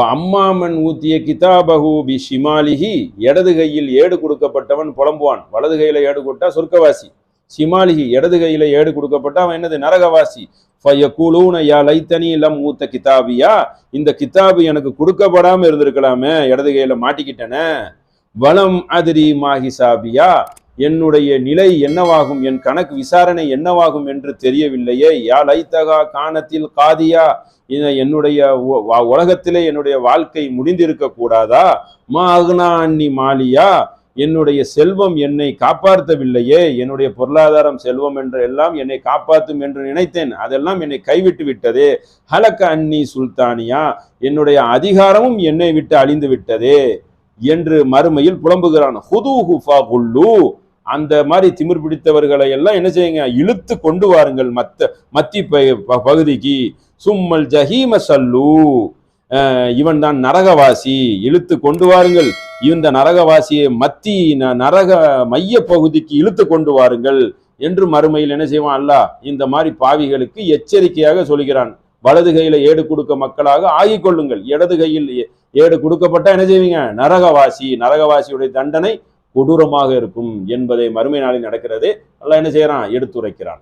அம்மாமன் ஊத்திய கிதாபஹு B ஷிமாலிஹி இடது கையில் ஏடு கொடுக்கப்பட்டவன் புலம்புவான். வலது கையில் ஏடு கொடுத்தா சொர்க்கவாசி. ஷிமாலிஹி இடது கையில் ஏடு கொடுக்கப்பட்டா அவன் என்னது? நரகவாசி. ஃபயக்கூலூன யா லைத்தனி லம் ஊத்த கிதாபியா? இந்த கிதாபு எனக்கு கொடுக்கப்படாமல் இருந்திருக்கலாமே இடது கையில மாட்டிக்கிட்டன. வலம் அதிரி மாஹிசாபியா? என்னுடைய நிலை என்னவாகும்? என் கணக்கு விசாரணை என்னவாகும் என்று தெரியவில்லையே. யா லைத்தகா காணத்தில் காதியா? என்னுடைய வா- உலகத்திலே என்னுடைய வாழ்க்கை முடிந்திருக்க கூடாதா? மா அன்னி மாலியா? என்னுடைய செல்வம் என்னை காப்பாற்றவில்லையே. என்னுடைய பொருளாதாரம் செல்வம் என்று எல்லாம் என்னை காப்பாற்றும் என்று நினைத்தேன். அதெல்லாம் என்னை கைவிட்டு விட்டதே. ஹலக்க அன்னி சுல்தானியா? என்னுடைய அதிகாரமும் என்னை விட்டு அழிந்து விட்டதே. என்று மறுமையில் புலம்புகிறான். ஹுது ஹுஃபா குல்லு. அந்த மாதிரி திமிர் பிடித்தவர்களை எல்லாம் என்ன செய்யுங்க? இழுத்து கொண்டு வாருங்கள் மத்த மத்தி ப- ப- பகுதிக்கு. சும்மல் ஜஹீம சல்லு. இவன் தான் நரகவாசி. இழுத்து கொண்டு வாருங்கள். இந்த நரகவாசியை மத்தி ந- நரக மைய பகுதிக்கு இழுத்து கொண்டு வாருங்கள் என்று மறுமையில் என்ன செய்வான்? அல்லாஹ் இந்த மாதிரி பாவிகளுக்கு எச்சரிக்கையாக சொல்கிறான். வலது கையில ஏடு கொடுக்க மக்களாக ஆகிக் கொள்ளுங்கள் இடது கையில் ஏ- ஏடு கொடுக்கப்பட்டா என்ன செய்வீங்க? நரகவாசி. நரகவாசியுடைய தண்டனை கொடூரமாக இருக்கும் என்பதை மறுமை நாளில் நடக்கிறது. அல்ல என்ன செய்யறான்? எடுத்துரைக்கிறான்.